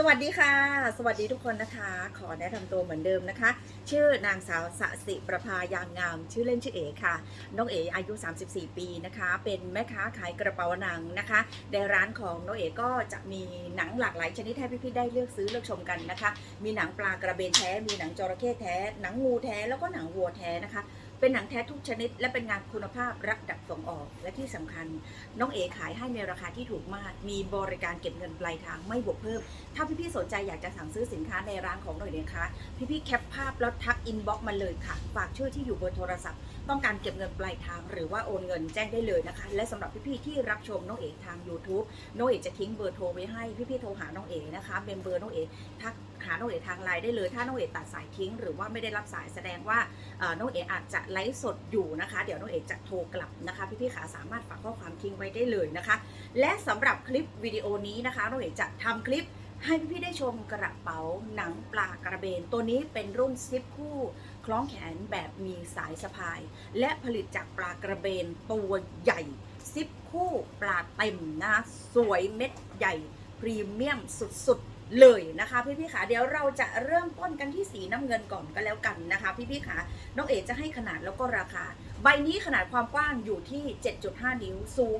สวัสดีค่ะ สวัสดีทุกคนนะคะ ขอแนะนำตัวเหมือนเดิมนะคะ ชื่อนางสาวสสิประภายางงาม ชื่อเล่นชื่อเอค่ะ น้องเออายุ 34 ปีนะคะ เป็นแม่ค้าขายกระเป๋าหนังนะคะ ในร้านของน้องเอก็จะมีหนังหลากหลายชนิดให้พี่ๆได้เลือกซื้อเลือกชมกันนะคะ มีหนังปลากระเบนแท้ มีหนังจระเข้แท้ หนังงูแท้ แล้วก็หนังวัวแท้นะคะ เป็นหนังแท้ทุกชนิด และเป็นงานคุณภาพระดับส่งออก และที่สำคัญ น้องเอขายให้ในราคาที่ถูกมาก มีบริการเก็บเงินปลายทางไม่บวกเพิ่ม ถ้าพี่ๆสนใจอยากจะสั่งซื้อสินค้าในร้านของหน่อยนะคะ พี่ๆแคปภาพแล้วทักอินบ็อกซ์มาเลยค่ะ ฝากชื่อที่อยู่เบอร์โทรศัพท์ ต้องการเก็บเงินปลายทาง หรือว่าโอนเงินแจ้งได้เลยนะคะ และสำหรับพี่ๆที่รับชมน้องเอกทาง YouTube น้องเอกจะทิ้งเบอร์โทรไว้ให้พี่ๆโทรหาน้องเอกนะคะเมมเบอร์น้องเอกทักหาน้องเอกทางไลน์ได้เลย ถ้าน้องเอกตัดสายทิ้ง หรือว่าไม่ได้รับสายแสดงว่าน้องเอกอาจจะไลฟ์สดอยู่นะคะ เดี๋ยวน้องเอกจะโทรกลับนะคะ พี่ๆขาสามารถฝากข้อความทิ้งไว้ได้เลยนะคะ และสำหรับคลิปวิดีโอนี้นะคะน้องเอกจะทำคลิปให้พี่ๆได้ชมกระเป๋าหนังปลากระเบน ตัวนี้เป็นรุ่นซิปคู่ ล้องแขนแบบมีสายสะพาย และผลิตจากปลากระเบนตัวใหญ่ซิปคู่ปลาเต็มนะสวยเม็ดใหญ่พรีเมียมสุดๆเลยนะคะพี่ๆขาเดี๋ยวเราจะเริ่มต้นกันที่สีน้ำเงินก่อนก็แล้วกันนะคะพี่ๆขาน้องเอ๋จะให้ขนาดแล้วก็ราคา ใบนี้ขนาดความกว้างอยู่ที่ 7.5 นิ้ว สูง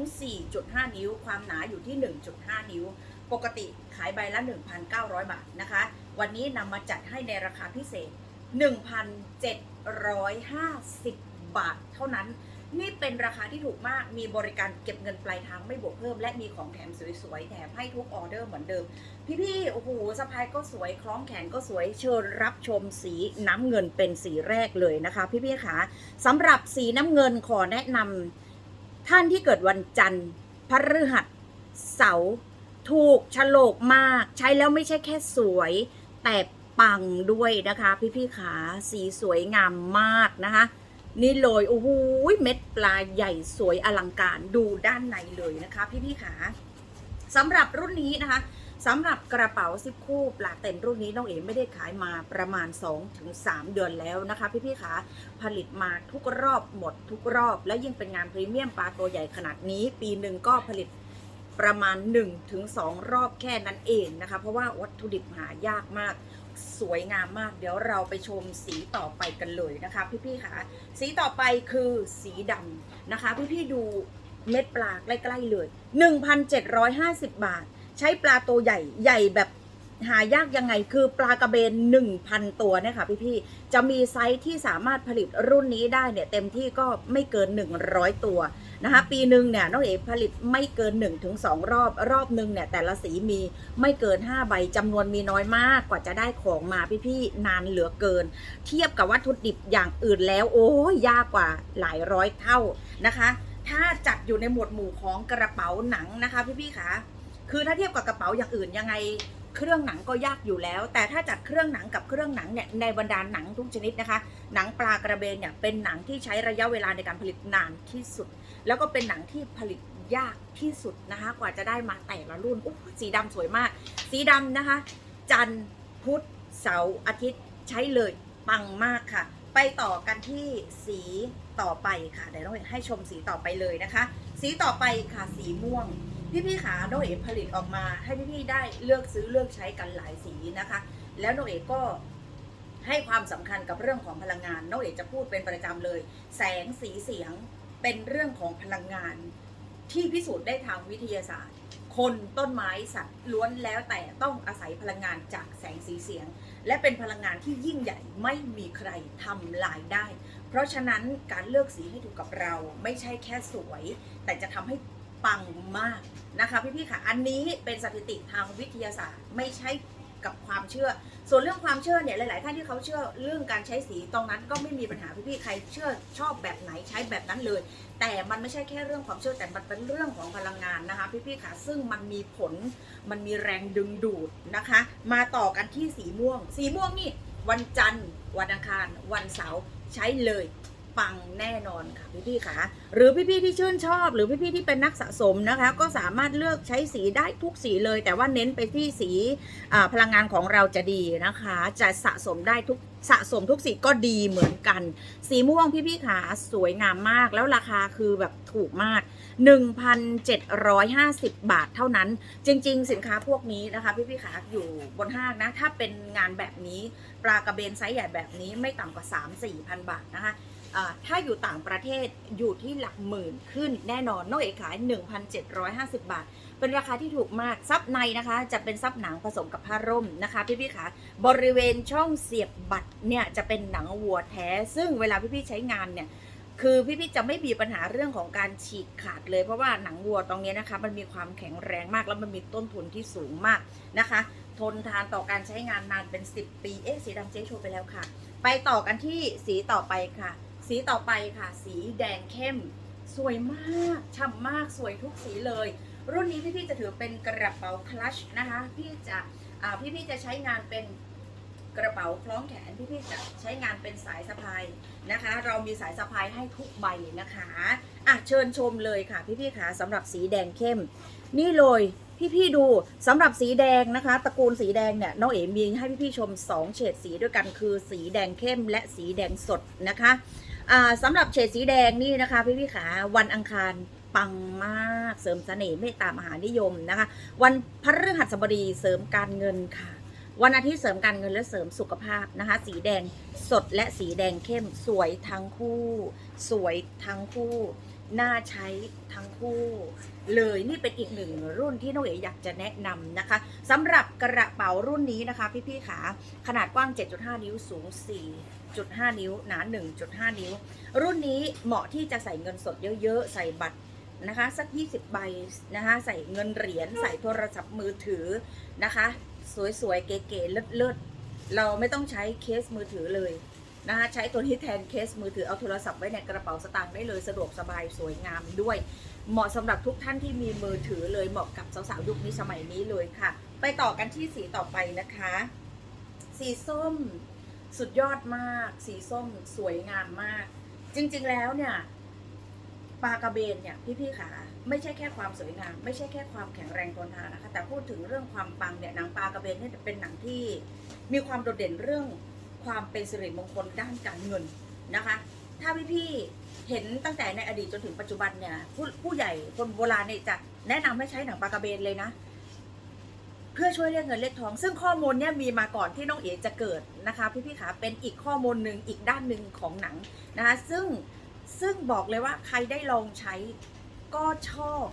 4.5 นิ้ว ความหนาอยู่ที่ 1.5 นิ้ว ปกติขายใบละ 1,900 บาทนะคะ วันนี้นำมาจัดให้ในราคาพิเศษ 1,750 บาทเท่านั้น นี่เป็นราคาที่ถูกมาก มีบริการเก็บเงินปลายทางไม่บวกเพิ่ม และมีของแถมสวยๆ แถมให้ทุกออเดอร์เหมือนเดิม พี่ๆ โอ้โหสะพายก็สวย คล้องแขนก็สวย เชิญรับชมสีน้ำเงินเป็นสีแรกเลยนะคะ พี่ๆ คะสำหรับสีน้ำเงินขอแนะนำท่านที่เกิดวันจันทร์พฤหัสเสาร์ถูกฉลกมาก ใช้แล้วไม่ใช่แค่สวย แต่ ปังด้วยนะคะ พี่ๆขาสีสวยงามมากนะคะ นี่เลยโอ้โหเม็ดปลาใหญ่สวยอลังการดูด้านในเลยนะคะ พี่ๆขาสำหรับรุ่นนี้นะคะสำหรับกระเป๋าซิปคู่ปลาเต็มรุ่นนี้น้องเอ๋ไม่ได้ขายมาประมาณ 2-3 เดือนแล้วนะคะ พี่ๆขาผลิตมาทุกรอบหมดทุกรอบ และยิ่งเป็นงานพรีเมียมปลาตัวใหญ่ขนาดนี้ ปีหนึ่งก็ผลิตประมาณ 1-2 รอบแค่นั้นเองนะคะ เพราะว่าวัตถุดิบหายากมาก สวยงามมาก เดี๋ยวเราไปชมสีต่อไปกันเลยนะคะพี่ๆค่ะ สีต่อไปคือสีดำนะคะ พี่ๆดูเม็ดปลาใกล้ๆเลย 1,750 บาท ใช้ปลาตัวใหญ่ใหญ่แบบ หายากยังไงคือปลากระเบน 1,000 ตัวเนี่ยค่ะพี่ๆจะมีไซส์ที่สามารถผลิตรุ่นนี้ได้เนี่ยเต็มที่ก็ไม่เกิน 100 ตัวนะคะปีหนึ่งเนี่ยน้องเอ๋ผลิตไม่เกิน 1-2 รอบรอบหนึ่งเนี่ยแต่ละสีมีไม่เกิน 5 ใบจำนวนมีน้อยมากกว่าจะได้ของมาพี่ๆนานเหลือเกิน เทียบกับวัตถุดิบอย่างอื่นแล้ว โอ้ยยากกว่าหลายร้อยเท่านะคะ ถ้าจัดอยู่ในหมวดหมู่ของกระเป๋าหนังนะคะพี่ๆคะคือถ้าเทียบกับกระเป๋าอย่างอื่นยังไง เครื่องหนังก็ยากอยู่แล้ว แต่ถ้าจัดเครื่องหนังกับเครื่องหนังเนี่ยในบรรดาหนังทุกชนิดนะคะ หนังปลากระเบนเนี่ยเป็นหนังที่ใช้ระยะเวลาในการผลิตนานที่สุด แล้วก็เป็นหนังที่ผลิตยากที่สุดนะคะ กว่าจะได้มาแต่ละรุ่นอุ๊ยสีดำสวยมาก สีดำนะคะ จันทร์พุธเสาร์อาทิตย์ใช้เลยปังมากค่ะ ไปต่อกันที่สีต่อไปค่ะเดี๋ยวเราให้ชมสีต่อไปเลยนะคะ สีต่อไปค่ะสีม่วง พี่ๆขาโนเอะผลิตออกมา ให้พี่ๆได้เลือกซื้อเลือกใช้กันหลายสีนะคะ แล้วโนเอะก็ให้ความสำคัญกับเรื่องของพลังงานโนเอะจะพูดเป็นประจำเลย แสงสีเสียงเป็นเรื่องของพลังงาน ที่พิสูจน์ได้ทางวิทยาศาสตร์ คนต้นไม้สัตว์ล้วนแล้วแต่ต้องอาศัยพลังงานจากแสงสีเสียง และเป็นพลังงานที่ยิ่งใหญ่ไม่มีใครทำลายได้ เพราะฉะนั้นการเลือกสีให้ถูกกับเราไม่ใช่แค่สวย แต่จะทำให้ ปังมากนะคะพี่ๆค่ะ อันนี้เป็นสถิติทางวิทยาศาสตร์ไม่ใช่กับความเชื่อ ส่วนเรื่องความเชื่อเนี่ยหลาย ๆ ท่านที่เขาเชื่อเรื่องการใช้สีตรงนั้นก็ไม่มีปัญหาพี่ๆใครเชื่อชอบแบบไหนใช้แบบนั้นเลย แต่มันไม่ใช่แค่เรื่องความเชื่อแต่มันเป็นเรื่องของพลังงานนะคะ พี่ๆค่ะซึ่งมันมีผลมันมีแรงดึงดูดนะคะ มาต่อกันที่สีม่วง สีม่วงนี่วันจันทร์ วันอังคาร วันเสาร์ใช้เลย ปังแน่นอนค่ะพี่ๆค่ะ หรือพี่ๆที่ชื่นชอบ หรือพี่ๆที่เป็นนักสะสมนะคะ ก็สามารถเลือกใช้สีได้ทุกสีเลย แต่ว่าเน้นไปที่สีพลังงานของเราจะดีนะคะ จะสะสมได้ทุกสะสมทุกสีก็ดีเหมือนกัน สีม่วงพี่ๆค่ะสวยงามมากแล้วราคาคือแบบถูกมาก 1,750 บาทเท่านั้น จริง ๆ สินค้าพวกนี้นะคะ พี่ๆขาอยู่บนห้างนะ ถ้าเป็นงานแบบนี้ ปลากระเบนไซส์ใหญ่แบบนี้ไม่ต่ำกว่า 3-4พันบาทนะคะ ถ้าอยู่ต่างประเทศอยู่ที่หลักหมื่นขึ้นแน่นอนนอกเอกขาย 1,750 บาท เป็นราคาที่ถูกมากซับในนะคะ จะเป็นซับหนังผสมกับผ้าร่มนะคะพี่ๆขาบริเวณช่องเสียบบัตรเนี่ยจะเป็นหนังวัวแท้ ซึ่งเวลาพี่ๆใช้งานเนี่ยคือพี่ๆจะไม่มีปัญหาเรื่องของการฉีกขาดเลยเพราะว่าหนังวัวตรงนี้นะคะ มันมีความแข็งแรงมากแล้วมันมีต้นทุนที่สูงมากนะคะ ทนทานต่อการใช้งานนานเป็น 10 ปี เอ๊ะสีดำเจ๊โชว์ไปแล้วค่ะ ไปต่อกันที่สีต่อไปค่ะ สีต่อไปค่ะ สีแดงเข้ม สวยมากฉ่ำมากสวยทุกสีเลย รุ่นนี้พี่ๆจะถือเป็นกระเป๋าคลัชนะคะ พี่จะอ่าพี่ๆจะใช้งานเป็นกระเป๋าคล้องแขนพี่ๆจะใช้งานเป็นสายสะพายนะคะ เรามีสายสะพายให้ทุกใบนะคะอะเชิญชมเลยค่ะพี่ๆค่ะสำหรับสีแดงเข้ม นี่เลยพี่ๆดูสำหรับสีแดงนะคะ ตระกูลสีแดงเนี่ยน้องเอ๋มีให้พี่ๆชม 2 เฉดสีด้วยกันคือสีแดงเข้มและสีแดงสดนะคะ สำหรับเฉดสีแดงนี่นะคะ พี่ๆขาวันอังคารปังมากเสริมเสน่ห์เมตตามหานิยมนะคะ วันพฤหัสบดีเสริมการเงินค่ะ วันอาทิตย์เสริมการเงินและเสริมสุขภาพนะคะ สีแดงสดและสีแดงเข้มสวยทั้งคู่ สวยทั้งคู่ น่าใช้ทั้งคู่ เลยนี่เป็นอีกหนึ่งรุ่นที่น้องเอ๋อยากจะแนะนำนะคะสำหรับกระเป๋ารุ่นนี้นะคะ พี่ๆขาขนาดกว้าง 7.5 นิ้วสูง 4.5 นิ้ว หนา 1.5 นิ้ว รุ่นนี้เหมาะที่จะใส่เงินสดเยอะๆ ใส่บัตรนะคะ สัก 20 ใบนะคะ ใส่เงินเหรียญใส่โทรศัพท์มือถือนะคะ สวยๆ เก๋ๆเลิศๆเราไม่ต้องใช้เคสมือถือเลย นะคะใช้ตัวนี้แทนเคสมือถือเอาโทรศัพท์ไว้ในกระเป๋าสตางค์ได้เลยสะดวกสบายสวยงามด้วย เหมาะสำหรับทุกท่านที่มีมือถือเลยเหมาะกับสาวๆยุคนี้สมัยนี้เลยค่ะ ไปต่อกันที่สีต่อไปนะคะ สีส้มสุดยอดมาก สีส้มสวยงามมาก จริงๆแล้วเนี่ยปลากระเบนเนี่ยพี่ๆขาไม่ใช่แค่ความสวยงาม ไม่ใช่แค่ความแข็งแรงทนทานนะคะ แต่พูดถึงเรื่องความปังเนี่ยหนังปลากระเบนเนี่ยเป็นหนังที่มีความโดดเด่นเรื่อง ความเป็นสิริมงคลด้านการเงินนะคะ ถ้าพี่ๆเห็นตั้งแต่ในอดีตจนถึงปัจจุบันเนี่ยผู้ผู้ใหญ่คนโบราณเนี่ยจะแนะนำให้ใช้หนังปลากระเบนเลยนะ เพื่อช่วยเรียกเงินเรียกทอง ซึ่งข้อมูลเนี่ยมีมาก่อนที่น้องเอ๋จะเกิดนะคะ พี่ๆขาเป็นอีกข้อมูลหนึ่งอีกด้านหนึ่งของหนังนะคะ ซึ่งซึ่งบอกเลยว่าใครได้ลองใช้ก็ชอบ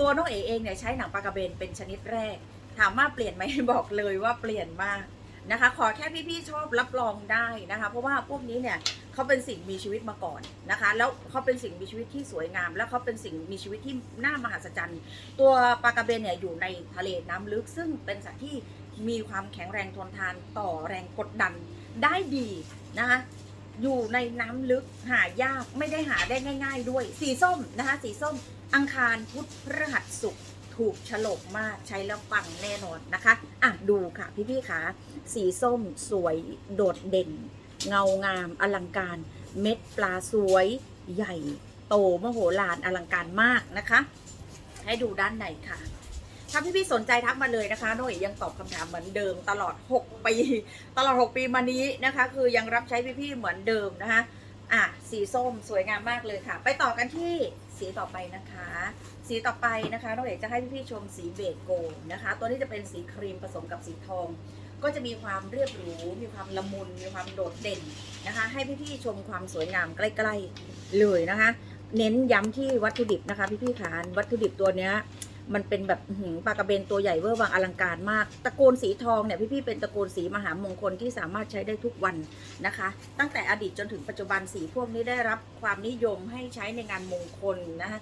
ตัวน้องเอ๋เองเนี่ยใช้หนังปลากระเบนเป็นชนิดแรก ถามว่าเปลี่ยนไหมบอกเลยว่าเปลี่ยนมาก นะคะ ขอแค่พี่ๆชอบรับรองได้นะคะ เพราะว่าพวกนี้เนี่ยเขาเป็นสิ่งมีชีวิตมาก่อนนะคะ แล้วเขาเป็นสิ่งมีชีวิตที่สวยงาม แล้วเขาเป็นสิ่งมีชีวิตที่น่ามหัศจรรย์ ตัวปลากระเบนเนี่ยอยู่ในทะเลน้ำลึก ซึ่งเป็นสัตว์ที่มีความแข็งแรงทนทานต่อแรงกดดันได้ดีนะคะอยู่ในน้ำลึกหายากไม่ได้หาได้ง่าย ๆ ด้วย สีส้มนะคะ สีส้มอังคารพุธพฤหัสศุกร์ ถูกฉลกมากใช้แล้วปังแน่นอนนะคะ อะ ดูค่ะพี่ๆคะสีส้มสวยโดดเด่น เงางามอลังการ เม็ดปลาสวยใหญ่ โตมโหฬารอลังการมากนะคะ ให้ดูด้านในค่ะ ถ้าพี่ๆสนใจทักมาเลยนะคะน้องเอ๋ยังตอบคำถามเหมือนเดิมตลอด 6 ปี ตลอด 6 ปีมานี้นะคะ คือยังรับใช้พี่ๆเหมือนเดิมนะคะ อะสีส้มสวยงามมากเลยค่ะ ไปต่อกันที่สีต่อไปนะคะ สีต่อไปนะคะน้องเอ๋จะให้พี่ๆชมสีเบจโกลนะคะ ตัวนี้จะเป็นสีครีมผสมกับสีทอง ก็จะมีความเรียบหรู มีความละมุน มีความโดดเด่นนะคะ ให้พี่ๆชมความสวยงามใกล้ๆเลยนะคะ เน้นย้ำที่วัตถุดิบนะคะ พี่ๆขานวัตถุดิบตัวเนี้ย มันเป็นแบบปลากระเบนตัวใหญ่เวอร์วังอลังการมากตระกูลสีทองเนี่ยพี่ๆเป็นตระกูลสีมหามงคลที่สามารถใช้ได้ทุกวันนะคะ ตั้งแต่อดีตจนถึงปัจจุบันสีพวกนี้ได้รับความนิยมให้ใช้ในงานมงคลนะคะ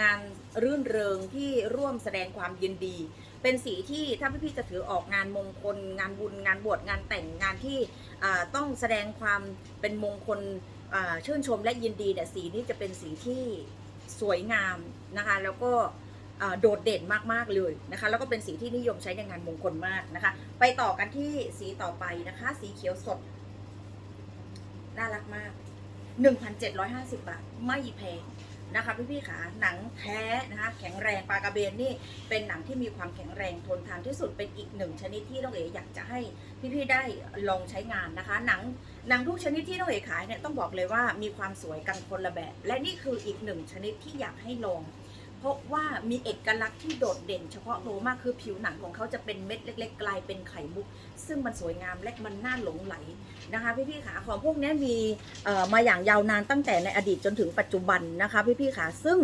งานรื่นเริงที่ร่วมแสดงความยินดี เป็นสีที่ถ้าพี่ๆจะถือออกงานมงคล งานบุญงานบวชงานแต่งงานที่ต้องแสดงความเป็นมงคลชื่นชมและยินดีเนี่ยสีนี้จะเป็นสีที่สวยงามนะคะ แล้วก็ โดดเด่นมากๆเลยนะคะ แล้วก็เป็นสีที่นิยมใช้ในงานมงคลมากนะคะ ไปต่อกันที่สีต่อไปนะคะ สีเขียวสด น่ารักมาก 1,750 บาท ไม่แพงนะคะพี่ๆขาหนังแท้นะคะ แข็งแรงปลากระเบนนี่เป็นหนังที่มีความแข็งแรงทนทานที่สุดเป็นอีกหนึ่งชนิดที่น้องเอ๋อยากจะให้พี่ๆได้ลองใช้งานนะคะ หนังหนังทุกชนิดที่น้องเอ๋ขายเนี่ยต้องบอกเลยว่ามีความสวยกันคนละแบบ และนี่คืออีกหนึ่งชนิดที่อยากให้ลอง เพราะว่ามีเอกลักษณ์ที่โดดเด่น เฉพาะตัวมากคือผิวหนังของเขาจะเป็นเม็ดเล็ก ๆ กลายเป็นไข่มุก ซึ่งมันสวยงามและมันน่าหลงไหลนะคะพี่ๆขาของพวกนี้มีมาอย่างยาวนานตั้งแต่ในอดีตจนถึงปัจจุบันนะคะพี่ๆขาซึ่ง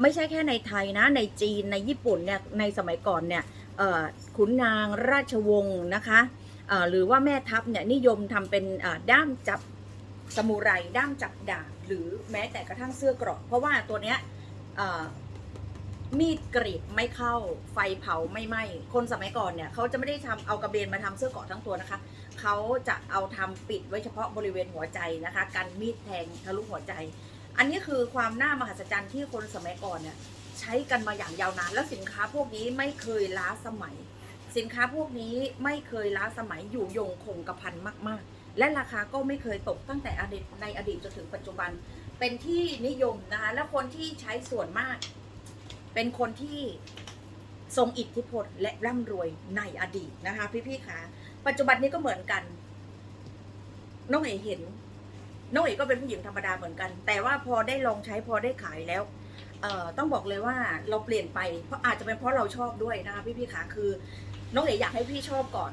ไม่ใช่แค่ในไทยนะในจีนในญี่ปุ่นเนี่ยในสมัยก่อนเนี่ยขุนนางราชวงศ์นะคะหรือว่าแม่ทัพเนี่ยนิยมทำเป็นด้ามจับสมุไรด้ามจับดาบหรือแม้แต่กระทั่งเสื้อเกราะเพราะว่าตัวเนี้ย มีดกรีดไม่เข้าไฟเผาไม่ไหม้คนสมัยก่อนเนี่ยเขาจะไม่ได้ทำเอากระเบนมาทำเสื้อเกาะทั้งตัวนะคะเขาจะเอาทำปิดไว้เฉพาะบริเวณหัวใจนะคะกันมีดแทงทะลุหัวใจ อันนี้คือความน่ามหัศจรรย์ที่คนสมัยก่อนเนี่ยใช้กันมาอย่างยาวนาน แล้วสินค้าพวกนี้ไม่เคยล้าสมัย สินค้าพวกนี้ไม่เคยล้าสมัยอยู่ยงคงกระพันมาก ๆ และราคาก็ไม่เคยตกตั้งแต่อดีตในอดีตจนถึงปัจจุบันเป็นที่นิยมนะคะและคนที่ใช้ส่วนมาก เป็นคนที่ทรงอิทธิพลและร่ำรวยในอดีตนะคะ พี่ๆคะปัจจุบันนี้ก็เหมือนกัน น้องเอ๋เห็น น้องเอ๋ก็เป็นผู้หญิงธรรมดาเหมือนกัน แต่ว่าพอได้ลองใช้พอได้ขายแล้วเอ่อต้องบอกเลยว่าเราเปลี่ยนไปเพราะอาจจะเป็นเพราะเราชอบด้วยนะคะพี่พี่ๆขาคือ น้องเอ๋อยากให้พี่ชอบก่อน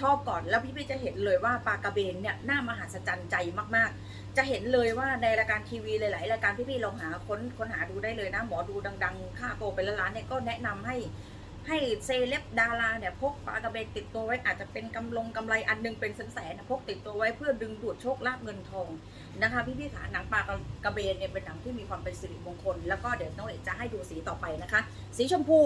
ชอบก่อนแล้วพี่ๆจะเห็นเลยว่าปลากระเบนเนี่ยน่ามหัศจรรย์ใจมากๆ จะเห็นเลยว่าในรายการทีวีหลายๆรายการพี่ๆลองหาค้นค้นหาดูได้เลยนะหมอดูดัง ๆ ค่าโตเป็นล้านเนี่ยก็แนะนำให้ ให้เซเลบดาราเนี่ยพกปลากระเบนติดตัวไว้อาจจะเป็นกำลงกำไรอันหนึงเป็นแสนๆนะพกติดตัวไว้เพื่อดึงดูดโชคลาภเงินทองนะคะพี่พี่ๆขาหนังปลากระเบนเนี่ยเป็นหนังที่มีความเป็นสิริมงคล แล้วก็เดี๋ยวน้องเอกจะให้ดูสีต่อไปนะคะ สีชมพู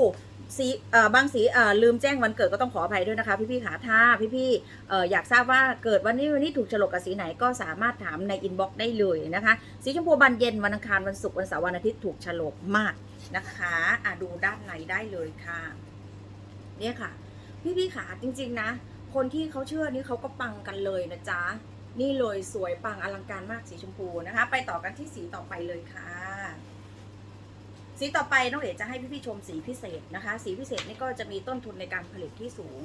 สีเอ่อบางสีเอ่อลืมแจ้งวันเกิดก็ต้องขออภัยด้วยนะคะพี่พี่ๆขาถ้าพี่พี่ๆเอ่ออยากทราบว่าเกิดวันนี้วันนี้ถูกฉลกกับสีไหนก็สามารถถามในอินบ็อกซ์ได้เลยนะคะ สีชมพูบานเย็นวันอังคารวันศุกร์วันเสาร์วันอาทิตย์ถูกฉลกมากนะคะอะดูด้านในได้เลยค่ะ เนี่ยค่ะ พี่พี่ขาจริง ๆ นะ คนที่เขาเชื่อนี่เขาก็ปังกันเลยนะจ๊ะ นี่เลยสวยปังอลังการมากสีชมพูนะคะ ไปต่อกันที่สีต่อไปเลยค่ะ สีต่อไปน้องเอ๋จะให้พี่ๆชมสีพิเศษนะคะ สีพิเศษนี่ก็จะมีต้นทุนในการผลิตที่สูง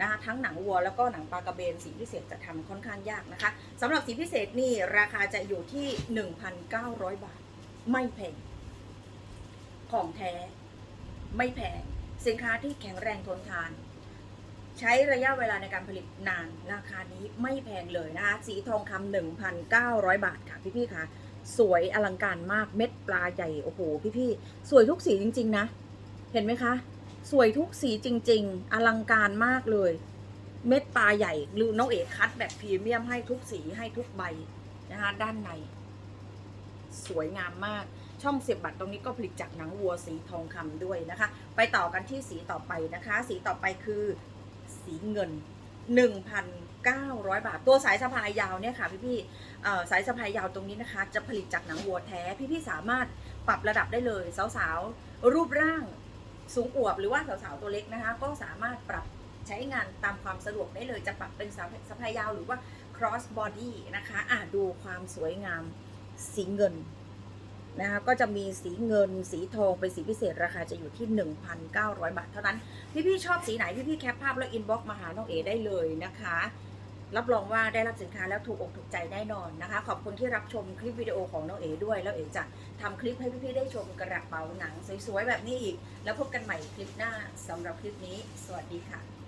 นะคะทั้งหนังวัวแล้วก็หนังปลากระเบนสีพิเศษจะทำค่อนข้างยากนะคะสำหรับสีพิเศษนี่ราคาจะอยู่ที่ 1,900 บาท ไม่แพงของแท้ ไม่แพง สินค้าที่แข็งแรงทนทาน ใช้ระยะเวลาในการผลิตนานราคานี้ไม่แพงเลยนะคะ สีทองคำ1,900บาทค่ะพี่ๆค่ะ สวยอลังการมากเม็ดปลาใหญ่ โอ้โห พี่ๆ สวยทุกสีจริง ๆ นะ เห็นไหมคะ สวยทุกสีจริง ๆ อลังการมากเลย เม็ดปลาใหญ่หรือน้องเอกคัดแบบพรีเมียมให้ทุกสีให้ทุกใบนะคะด้านใน สวยงามมาก ช่องเสียบบัตรตรงนี้ก็ผลิตจากหนังวัวสีทองคำด้วยนะคะ ไปต่อกันที่สีต่อไปนะคะ สีต่อไปคือสีเงิน 1,900 บาท ตัวสายสะพายยาวเนี่ยค่ะพี่ๆเอ่สายสะพายยาวตรงนี้นะคะ จะผลิตจากหนังวัวแท้พี่ๆสามารถปรับระดับได้เลยสาวๆ รูปร่างสูงอวบหรือว่าสาวๆตัวเล็กนะคะ ก็สามารถปรับใช้งานตามความสะดวกได้เลยจะปรับเป็นสะพายยาวหรือว่า cross body นะคะอะดูความสวยงามสีเงิน นะคะก็จะมีสีเงินสีทองเป็นสีพิเศษราคาจะอยู่ที่ 1,900 บาทเท่านั้น พี่ๆชอบสีไหน พี่ๆแคปภาพแล้วอินบ็อกมาหาน้องเอได้เลยนะคะ รับรองว่าได้รับสินค้าแล้วถูกอกถูกใจแน่นอนนะคะ ขอบคุณที่รับชมคลิปวิดีโอของน้องเอด้วย แล้วเอจะทำคลิปให้พี่ๆได้ชมกระเป๋าหนังสวยๆแบบนี้อีก แล้วพบกันใหม่คลิปหน้าสำหรับคลิปนี้ สวัสดีค่ะ